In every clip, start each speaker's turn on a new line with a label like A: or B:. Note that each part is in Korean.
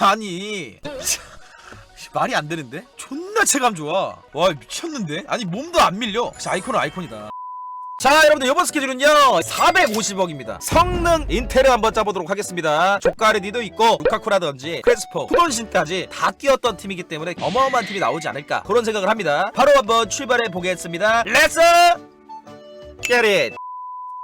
A: 아니. 말이 안 되는데? 존나 체감 좋아. 와 미쳤는데? 아니 몸도 안 밀려. 아이콘은 아이콘이다. 자 여러분들 이번 스케줄은요 450억입니다. 성능 인텔을 한번 짜보도록 하겠습니다. 조카르디도 있고 루카쿠라든지 크레스포 후돈신까지 다 끼었던 팀이기 때문에 어마어마한 팀이 나오지 않을까 그런 생각을 합니다. 바로 한번 출발해 보겠습니다. 렛츠 it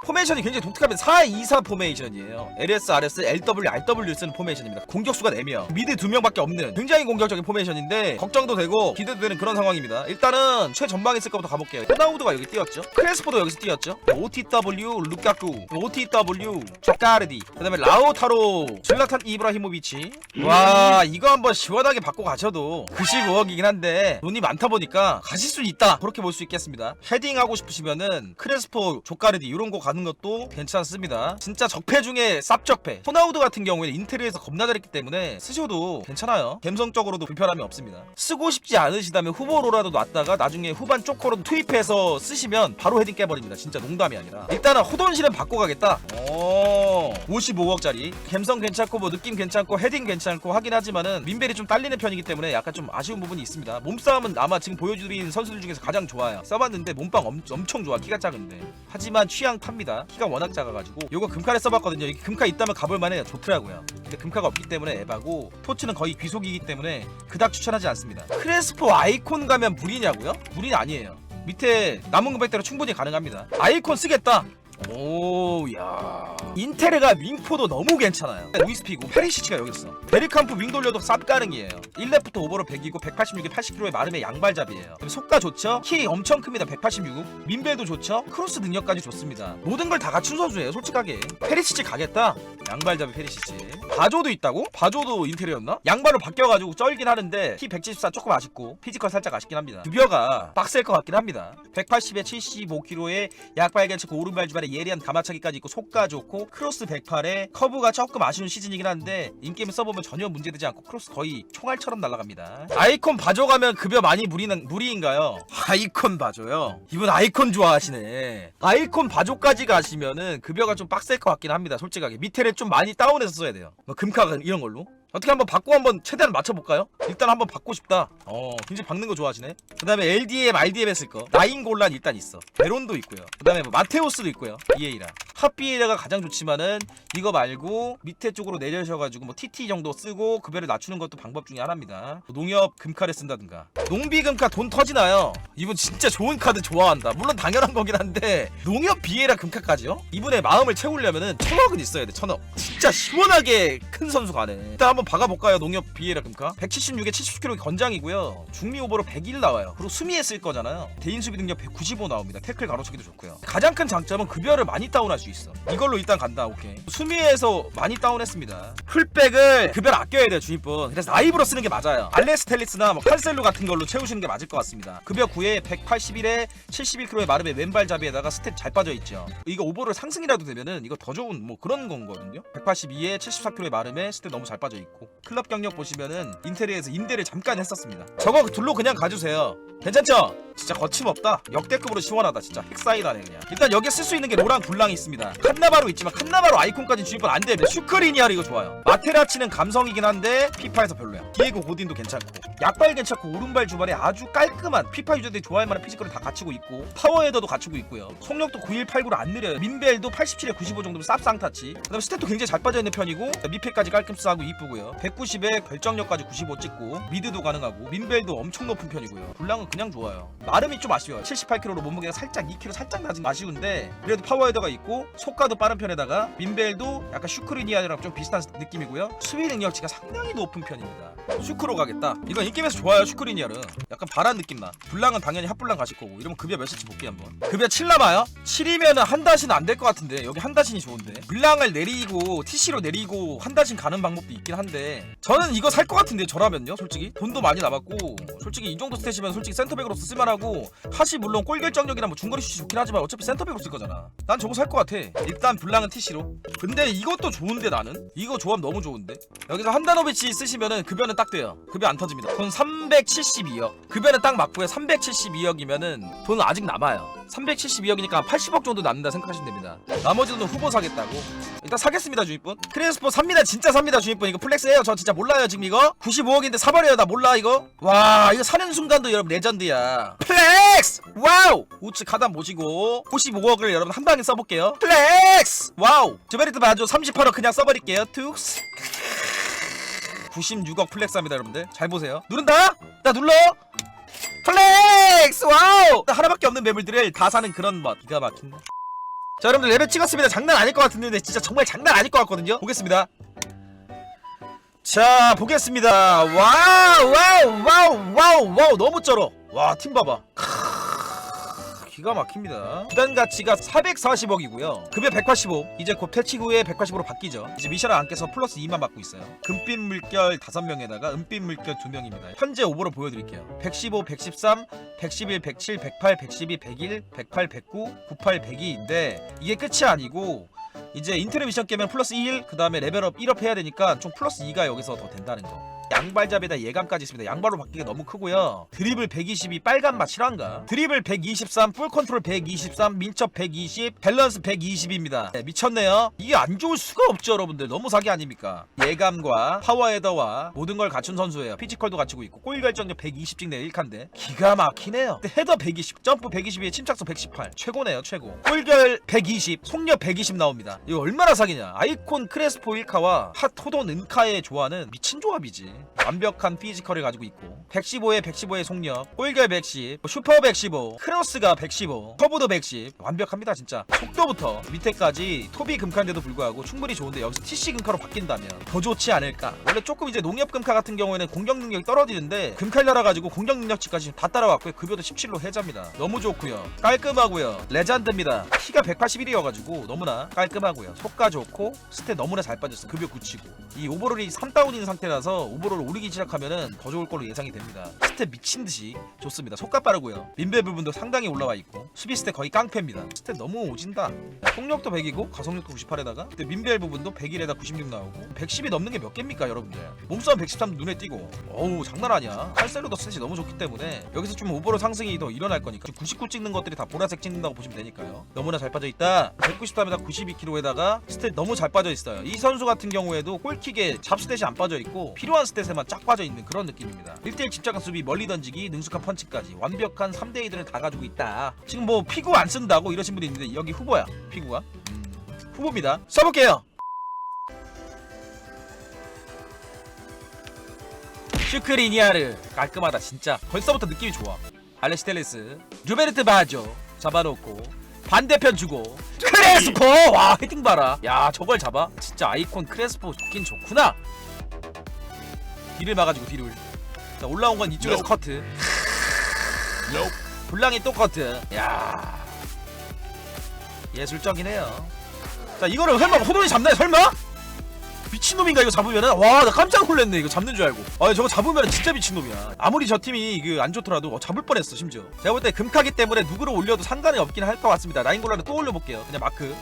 A: 포메이션이 굉장히 독특합니다. 4-2-4 포메이션이에요. LS, RS, LW, RW 쓰는 포메이션입니다. 공격수가 4명. 미드 2명밖에 없는 굉장히 공격적인 포메이션인데 걱정도 되고 기대도 되는 그런 상황입니다. 일단은 최전방에 있을 것부터 가볼게요. 호나우드가 여기 뛰었죠? 크레스포도 여기서 뛰었죠? OTW, 루카쿠. OTW, 조카르디. 그 다음에 라우타로 질라탄 이브라히모비치. 와 이거 한번 시원하게 받고 가셔도 95억이긴 한데 돈이 많다 보니까 가실 수 있다. 그렇게 볼 수 있겠습니다. 헤딩 하고 싶으시면은 크레스포 조카르디 이런 거 가는 것도 괜찮습니다. 진짜 적패 중에 쌉적패 호나우드 같은 경우에는 인테리어에서 겁나 잘했기 때문에 쓰셔도 괜찮아요. 감성적으로도 불편함이 없습니다. 쓰고 싶지 않으시다면 후보로라도 놨다가 나중에 후반 쪼코로 투입해서 쓰시면 바로 헤딩 깨버립니다. 진짜 농담이 아니라. 일단은 호돈실은 바꿔 가겠다. 오 55억짜리. 감성 괜찮고 뭐 느낌 괜찮고 헤딩 괜찮고 하긴 하지만은 민벨이 좀 딸리는 편이기 때문에 약간 좀 아쉬운 부분이 있습니다. 몸싸움은 아마 지금 보여드린 선수들 중에서 가장 좋아요. 써봤는데 몸빵 엄, 엄청 좋아. 키가 작은데. 하지만 취향 탑니다 키가 워낙 작아가지고 요거 금카를 써봤거든요. 이게 금카 있다면 가볼만 해요 좋더라고요. 근데 금카가 없기 때문에 에바고 토츠는 거의 귀속이기 때문에 그닥 추천하지 않습니다. 크레스포 아이콘 가면 무리냐고요? 무리는 아니에요. 밑에 남은 금액대로 충분히 가능합니다. 아이콘 쓰겠다. 오야 인테르가 윙포도 너무 괜찮아요. 루이스피고 페리시치가 여기 있어 베리캄프 윙 돌려도 쌉 가능이에요. 1렙부터 오버로 100이고 186에 80kg의 마름의 양발잡이에요. 속가 좋죠? 키 엄청 큽니다 186 민벨도 좋죠? 크로스 능력까지 좋습니다. 모든 걸 다 갖춘 선수예요 솔직하게. 페리시치 가겠다? 양발잡이 페리시치 바조도 있다고? 바조도 인테리어였나? 양발로 바뀌어가지고 쩔긴 하는데 키 174 조금 아쉽고 피지컬 살짝 아쉽긴 합니다. 급여가 빡셀 것 같긴 합니다. 180에 75kg에 약발 괜찮고 오른발 주발에 예리한 가마차기까지 있고 속가 좋고 크로스 108에 커브가 조금 아쉬운 시즌이긴 한데 인게임 써보면 전혀 문제되지 않고 크로스 거의 총알처럼 날아갑니다. 아이콘 바조 가면 급여 많이 무리는 무리인가요? 아이콘 바조요? 이분 아이콘 좋아하시네. 아이콘 바조까지 가시면은 급여가 좀 빡셀 것 같긴 합니다 솔직하게. 밑에를 좀 많이 다운해서 써야 돼요. 뭐 금카가 이런 걸로 어떻게 한번 받고 한번 최대한 맞춰볼까요? 일단 한번 받고 싶다. 어, 굉장히 박는 거 좋아하시네. 그 다음에 LDM, RDM 했을 거. 라인 골란 일단 있어. 베론도 있고요. 그 다음에 뭐 마테오스도 있고요. EA랑. 핫비에다가 가장 좋지만은 이거 말고 밑에 쪽으로 내려셔가지고 뭐 TT 정도 쓰고 급여를 낮추는 것도 방법 중에 하나입니다. 농협 금카를 쓴다든가. 농비 금카 돈 터지나요? 이분 진짜 좋은 카드 좋아한다. 물론 당연한 거긴 한데 농협 비에라 금카까지요? 이분의 마음을 채우려면은 천억은 있어야 돼. 천억. 진짜 시원하게 큰 선수 가네. 일단 한번 박아볼까요? 농협 비에라 금카. 176에 70kg 건장이고요. 중미 오버로 101 나와요. 그리고 수미에 쓸 거잖아요. 대인 수비 능력 195 나옵니다. 태클 가로차기도 좋고요. 가장 큰 장점은 급여를 많이 다운할 수 있어. 이걸로 일단 간다. 오케이. 수미에서 많이 다운했습니다. 풀백을 급여를 아껴야 돼요, 주인분. 그래서 라이브로 쓰는 게 맞아요. 알레스텔리스나 뭐 칼셀루 같은 걸로 채우시는 게 맞을 것 같습니다. 급여 9에 181에 71kg의 마름의 왼발잡이에다가 스텝 잘 빠져 있죠. 이거 오버를 상승이라도 되면은 이거 더 좋은 뭐 그런 건거든요. 182에 74kg의 마름에 스텝 너무 잘 빠져 있고 클럽 경력 보시면은 인테리어에서 임대를 잠깐 했었습니다. 저거 둘로 그냥 가주세요. 괜찮죠? 진짜 거침없다. 역대급으로 시원하다. 진짜 핵사이다네 그냥. 일단 여기에 쓸 수 있는 게 로랑 굴랑이 있습니다. 칸나바로 있지만 칸나바로 아이콘까지 주입은 안 됩니다. 슈크리니아르 이거 좋아요. 마테라치는 감성이긴 한데 피파에서 별로야. 디에고 고딘도 괜찮고 약발 괜찮고 오른발 주발에 아주 깔끔한 피파 유저들이 좋아할 만한 피지컬을 다 갖추고 있고 파워헤더도 갖추고 있고요. 속력도 9189로 안 느려요. 민벨도 87에 95 정도면 쌉 쌍타치. 그 다음에 스탯도 굉장히 잘 빠져 있는 편이고 미패까지 깔끔스하고 이쁘고요. 190에 결정력까지 95 찍고 미드도 가능하고 민벨도 엄청 높은 편이고요. 굴랑은 그냥 좋아요. 마름이 좀 아쉬워요. 78kg로 몸무게가 살짝 2kg 살짝 낮은 게 아쉬운데 그래도 파워헤더가 있고 속가도 빠른 편에다가 민벨도 약간 슈크리니아랑 좀 비슷한 느낌이고요. 수비 능력치가 상당히 높은 편입니다. 슈크로 가겠다. 이건 인게임에서 좋아요. 슈크리니아는 약간 바란 느낌 나. 불랑은 당연히 핫불랑 가실 거고 이러면 급여 몇일지 볼게 한번. 급여 7 남아요? 7이면은 한 다시는 안될 것 같은데 여기 한 다신이 좋은데. 불랑을 내리고 TC로 내리고 한 다신 가는 방법도 있긴 한데 저는 이거 살 것 같은데 저라면요 솔직히. 돈도 많이 남았고 솔직히 이 정도 스탯이면 솔직히 센터백으로 쓸만하고 핫이 물론 골 결정력이나 뭐 중거리 슛이 좋긴 하지만 어차피 센터백으로 쓸 거잖아. 난 저거 살 것 같아. 일단 불랑은 TC로. 근데 이것도 좋은데 나는? 이거 조합 너무 좋은데? 여기서 한다노비치 쓰시면은 급여는 딱 돼요. 급여 안 터집니다. 돈 372억. 급여는 딱 맞고요. 372억이면은 돈은 아직 남아요. 372억이니까 80억 정도 남는다 생각하시면 됩니다. 나머지 돈은 후보 사겠다고. 일단 사겠습니다 주인분. 크레스포 삽니다. 진짜 삽니다 주인분. 이거 플렉스해요. 저 진짜 몰라요 지금 이거. 95억인데 사버려요. 나 몰라 이거. 와 이거 사는 순간도 여러분 레전드야. 플렉스! 와우! 우측 하단 보시고 95억을 여러분 한 방에 써볼게요. 플렉스! 와우! 저베리트 바조 38억 그냥 써버릴게요. 툭스 96억 플렉스합니다 여러분들. 잘 보세요. 누른다? 나 눌러! 플렉스! 와우! 하나밖에 없는 매물들을 다 사는 그런 맛. 기가 막힌다 자 여러분들 레벨 찍었습니다. 장난 아닐 것 같은데 진짜 정말 장난 아닐 것 같거든요. 보겠습니다. 자 보겠습니다. 와우 와우 와우 와우 와우. 너무 쩔어. 와 팀 봐봐 기가 막힙니다. 부단 가치가 440억이고요. 급여 185 이제 곧 퇴치 후에 180으로 바뀌죠. 이제 미션을 안 깨서 플러스 2만 받고 있어요. 금빛 물결 5명에다가 은빛 물결 2명입니다. 현재 오버로 보여드릴게요. 115 113 111 107 108 112 101 108 109 98 102인데 이게 끝이 아니고 이제 인터넷 미션 깨면 플러스 1, 그 다음에 레벨업 1업 해야 되니까 총 플러스 2가 여기서 더 된다는 거. 양발잡이다 예감까지 있습니다. 양발로 바뀌기가 너무 크고요. 드리블 122 빨간 맛 실화인가? 드리블 123, 풀 컨트롤 123, 민첩 120, 밸런스 120입니다. 네, 미쳤네요. 이게 안 좋을 수가 없죠, 여러분들. 너무 사기 아닙니까? 예감과 파워 헤더와 모든 걸 갖춘 선수예요. 피지컬도 갖추고 있고 골 결정력 120 찍네 1칸데 기가 막히네요. 헤더 120, 점프 122에 침착성 118 최고네요, 최고. 골결 120, 속력 120 나옵니다. 이거 얼마나 사기냐? 아이콘 크레스포 1카와 핫 호돈 은카의 조화는 미친 조합이지. 완벽한 피지컬을 가지고 있고 115에 115의 속력, 골결 110, 뭐 슈퍼 115, 크로스가 115, 터보도 110 완벽합니다 진짜. 속도부터 밑에까지 토비 금카인데도 불구하고 충분히 좋은데 여기서 TC 금카로 바뀐다면 더 좋지 않을까? 원래 조금 이제 농협 금카 같은 경우에는 공격 능력이 떨어지는데 금칼려라 가지고 공격 능력치까지 다 따라왔고요. 급여도 17로 해자입니다. 너무 좋고요. 깔끔하고요. 레전드입니다. 키가 181이어가지고 너무나 깔끔하고요. 속가 좋고 스탯 너무나 잘 빠졌어. 급여 굳히고 이 오버롤이 3다운인 상태라서 오버롤 오르기 시작하면은 더 좋을 걸로 예상이 됩니다. 스탯 미친 듯이 좋습니다. 속가 빠르고요. 민배 부분도 상당히 올라와 있고 수비 스탯 거의 깡패입니다. 스탯 너무 오진다. 속력도 100이고 가속력도 98에다가 근데 민별 부분도 101에다 96 나오고 110이 넘는 게 몇 개입니까 여러분들? 몸싸움 113 눈에 띄고 어우 장난 아니야. 칼셀로도 스탯이 너무 좋기 때문에 여기서 좀 오버롤 상승이 더 일어날 거니까 99 찍는 것들이 다 보라색 찍는다고 보시면 되니까요. 너무나 잘 빠져 있다. 193에다 92kg에다가 스탯 너무 잘 빠져 있어요. 이 선수 같은 경우에도 골킥에 잡 스탯이 안 빠져 있고 필요한 스탯에만 쫙 빠져 있는 그런 느낌입니다. 1대1 집착한 수비, 멀리 던지기, 능숙한 펀치까지 완벽한 3대 2들을 다 가지고 있다. 지금 뭐 피구 안 쓴다고 이러신 분이 있는데 여기 후보야. 피구가. 음, 후보입니다. 써볼게요. 슈크리니아르 깔끔하다 진짜 벌써부터 느낌이 좋아 알레시텔레스 루베르트 바죠 잡아놓고 반대편 주고 크레스포 와 헤딩 봐라 야 저걸 잡아 진짜 아이콘 크레스포 좋긴 좋구나 뒤를 막아주고 뒤를 자 올라온 건 이쪽에서 커트. 불량이 또 커트. 야. 예술적인 해요. 자 이거를 설마 호돈이 잡나요 설마? 미친놈인가 이거 잡으면은? 와 나 깜짝 놀랐네 이거 잡는 줄 알고. 아 저거 잡으면 진짜 미친놈이야. 아무리 저 팀이 그 안 좋더라도 어, 잡을 뻔했어 심지어. 제가 볼 때 금카기 때문에 누구를 올려도 상관이 없긴 할 것 같습니다. 라인골라를 또 올려볼게요. 그냥 마크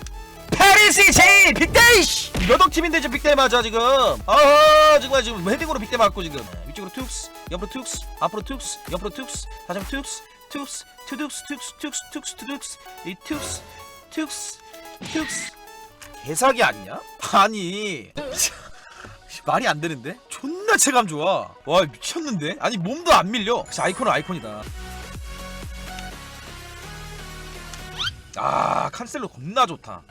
A: 페리시 제일 빅데이 씨! 몇억 팀인데 지금 빅데이 맞아 지금? 아 정말 지금 헤딩으로 빅데이 맞고 지금? 위쪽으로 툭스 옆으로 툭스 앞으로 툭스 옆으로 툭스 다시 한번 툭스 툭스 투둑스 툭스 툭스 툭스 투둑스. 이 툭스 툭스 툭스. 개사기 아니냐? 아니. 말이 안 되는데? 존나 체감 좋아. 와 미쳤는데? 아니 몸도 안 밀려. 진짜 아이콘은 아이콘이다. 아 칸셀로 겁나 좋다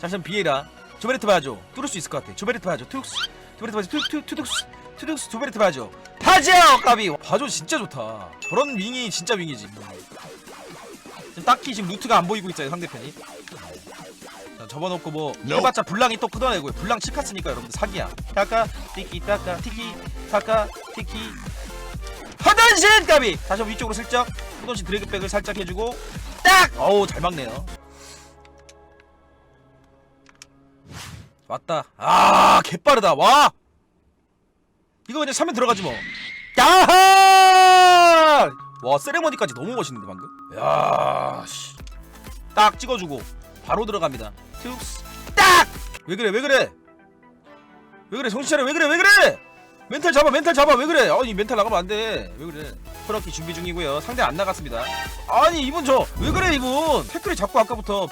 A: 자 지금 비에라. 조베르트 봐줘 뚫을 수 있을 것 같아. 조베르트 봐줘 툭스 조베르트 봐줘 툭툭 투둑스 투둑스 조베르트 봐줘 파죠 까비. 봐줘 진짜 좋다. 저런 윙이 진짜 윙이지. 지금 딱히 지금 루트가 안 보이고 있어요 상대편이. 자, 접어놓고 뭐 해봤자 불랑이 또 크더라고요 불랑 치카스니까 여러분들 사기야. 타카 티키 타카 티키 타카 티키. 허던신 까비. 다시 한번 위쪽으로 슬쩍. 허던신 드래그백을 살짝 해주고 딱! 어우 잘 막네요 왔다. 아 개빠르다. 와! 이거 그냥 차면 들어가지 뭐. 야하 와 세레머니까지 너무 멋있는데 방금? 야 씨 딱 찍어주고 바로 들어갑니다. 툭스 딱! 왜 그래 왜 그래? 왜 그래? 정신 차려. 왜 그래 왜 그래? 멘탈 잡아 멘탈 잡아. 왜 그래? 아니 멘탈 나가면 안 돼. 왜 그래? 프로키 준비 중이고요. 상대 안 나갔습니다. 아니 이분 저 왜 그래 이분? 태클이 자꾸 아까부터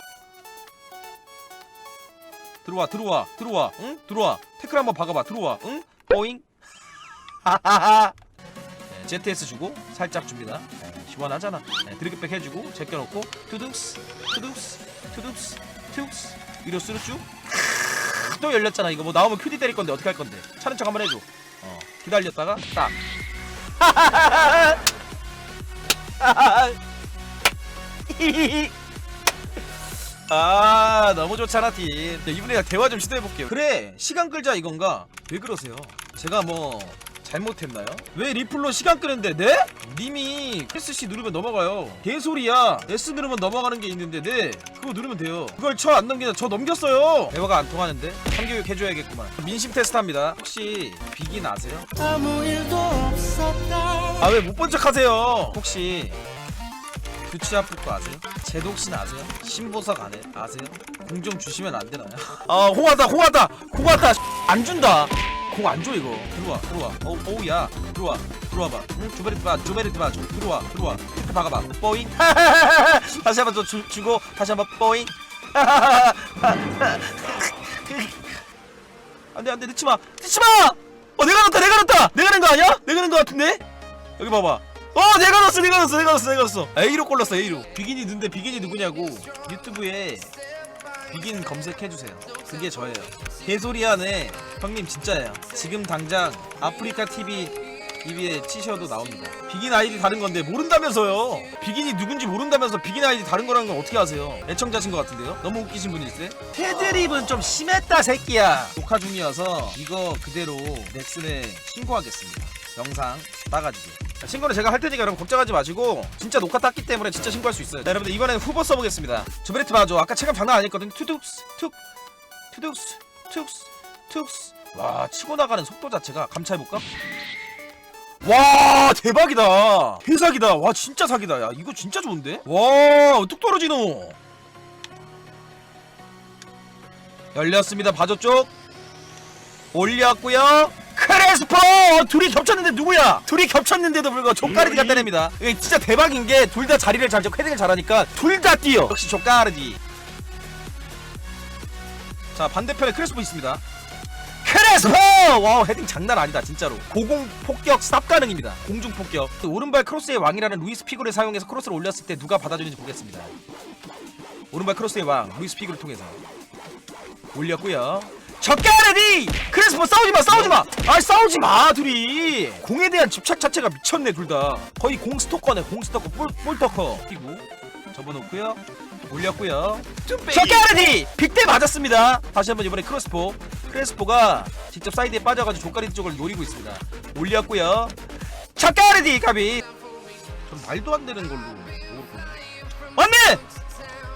A: 들어와 들어와 들어와. 응? 들어와. 태클 한번 박아봐. 들어와. 응? 보잉. 하하하 네, ZS 주고 살짝 줍니다. 네, 시원하잖아. 네, 드리그백 해주고 제껴놓고 투둑스 투둑스 투둑스 투둑스. 위로 스루 쭉또 열렸잖아. 이거 뭐 나오면 큐디 때릴 건데 어떻게 할 건데. 차는 척 한번 해줘. 어 기다렸다가 딱 아 너무 좋잖아 팀. 네, 이분이랑 대화 좀 시도해볼게요. 그래 시간 끌자 이건가? 왜 그러세요? 제가 뭐 잘못했나요? 왜 리플로 시간 끄는데 네? 님이 SC 누르면 넘어가요. 개소리야. S 누르면 넘어가는 게 있는데 네? 그거 누르면 돼요. 그걸 쳐 안 넘기다 저 넘겼어요. 대화가 안 통하는데? 참교육 해줘야겠구만. 민심 테스트 합니다. 혹시 비긴 아세요?
B: 아무 일도 없었다.
A: 아 왜 못 본 척 하세요? 혹시 두치아프거 아세요? 제독신 아세요? 신보석 안 해? 아세요? 공 좀 주시면 안 되나요? 아 홍하다 홍하다 홍하다 안 준다 공 안 줘 이거 들어와 들어와 어, 어우야 들어와 들어와봐 응? 봐 줘. 들어와 들어와 이렇게 박아봐 뽀잉 다시 한번 더 주, 주고 다시 한번 뽀잉 안돼 안돼 넣지마 넣지마 어 내가 넣었다 내가 넣었다 내가 넣은 거 아니야? 내가 넣은 거 같은데? 여기 봐봐 어 내가 넣었어 내가 넣었어 내가 넣었어 내가 넣었어. A로 골랐어 A로. 비긴이 누군데 비긴이 누구냐고. 유튜브에 비긴 검색해주세요. 그게 저예요. 개소리하네 형님 진짜예요. 지금 당장 아프리카 TV 입에 치셔도 나옵니다. 비긴 아이디 다른 건데 모른다면서요? 비긴이 누군지 모른다면서 비긴 아이디 다른 거라는 건 어떻게 아세요? 애청자신 것 같은데요? 너무 웃기신 분일세 테드립은 좀 심했다 새끼야. 녹화 중이어서 이거 그대로 넥슨에 신고하겠습니다. 영상 자, 신고는 제가 할 테니까 여러분 걱정하지 마시고 진짜 녹화 땄기 때문에 진짜 신고할 수 있어요. 자, 여러분들 이번에는 후보 써보겠습니다. 조베레트 봐줘 아까 체감 장난 아니었거든 투둑스 툭 투둑스 툭스 툭스. 와 치고 나가는 속도 자체가 감차해볼까? 와 대박이다. 개사기다. 와 진짜 사기다. 야 이거 진짜 좋은데? 와뚝 떨어지노? 열렸습니다. 바저 쪽. 올렸고요 크레스포 둘이 겹쳤는데 누구야? 둘이 겹쳤는데도 불구하고 족가르디 갖다 냅니다. 이게 진짜 대박인 게 둘 다 자리를 잘 잡고 헤딩을 잘하니까 둘 다 뛰어. 역시 족가르디. 자 반대편에 크레스포 있습니다. 크레스포! 와 헤딩 장난 아니다 진짜로. 고공 폭격 쌉 가능입니다. 공중 폭격. 오른발 크로스의 왕이라는 루이스 피고를 사용해서 크로스를 올렸을 때 누가 받아주는지 보겠습니다. 오른발 크로스의 왕 루이스 피고를 통해서. 올렸고요 적가르디 크레스포 싸우지마 싸우지마! 아 싸우지마 둘이. 공에 대한 집착 자체가 미쳤네 둘 다. 거의 공 스토커네 공 스토커 볼, 볼터커. 뛰고 접어놓고요. 올렸고요. 적가르디 빅대 맞았습니다. 다시 한번 이번에 크로스포. 크레스포가 직접 사이드에 빠져가지고 조가리 쪽을 노리고 있습니다. 올렸고요. 적가르디 가비 좀 말도 안 되는 걸로. 맞네!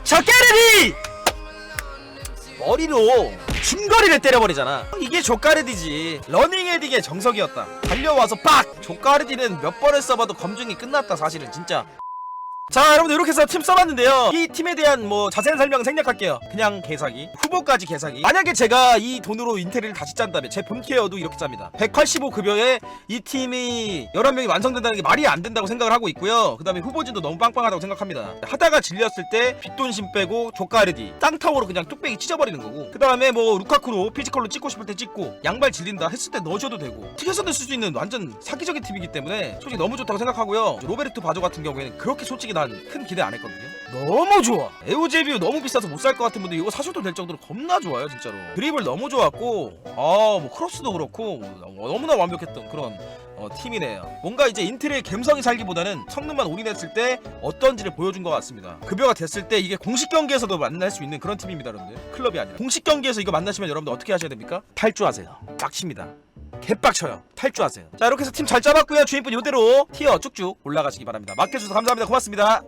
A: 적가르디 머리로 중거리를 때려버리잖아. 이게 조카르디지. 러닝 헤딩의 정석이었다. 달려와서 빡 조카르디는 몇 번을 써봐도 검증이 끝났다 사실은. 진짜 자 여러분들 이렇게 해서 팀 써봤는데요. 이 팀에 대한 뭐 자세한 설명은 생략할게요. 그냥 개사기 후보까지 개사기. 만약에 제가 이 돈으로 인테리어를 다시 짠다면 제 본케어도 이렇게 짭니다. 185 급여에 이 팀이 11명이 완성된다는 게 말이 안 된다고 생각을 하고 있고요. 그 다음에 후보진도 너무 빵빵하다고 생각합니다. 하다가 질렸을 때 빚돈심 빼고 조카르디 땅타워로 그냥 뚝배기 찢어버리는 거고 그 다음에 뭐 루카쿠로 피지컬로 찍고 싶을 때 찍고 양발 질린다 했을 때 넣으셔도 되고 티켓선을 쓸수 있는 완전 사기적인 팀이기 때문에 솔직히 너무 좋다고 생각하고요. 로베르트 바조 같은 경우에는 그렇게 솔직히 난 큰 기대 안 했거든요 너무 좋아 에오제비우 너무 비싸서 못 살 것 같은 분들 이거 사셔도 될 정도로 겁나 좋아요 진짜로 드리블 너무 좋았고 아뭐 크로스도 그렇고 뭐 너무나 완벽했던 그런 어, 팀이네요. 뭔가 이제 인텔의 감성이 살기보다는 성능만 올인했을 때 어떤지를 보여준 것 같습니다. 급여가 됐을 때 이게 공식 경기에서도 만날 수 있는 그런 팀입니다, 여러분들. 클럽이 아니라. 공식 경기에서 이거 만나시면 여러분들 어떻게 하셔야 됩니까? 탈주하세요. 빡칩니다. 개빡쳐요. 탈주하세요. 자, 이렇게 해서 팀잘 짜봤고요. 주인분 이대로 티어 쭉쭉 올라가시기 바랍니다. 맡겨주셔서 감사합니다. 고맙습니다.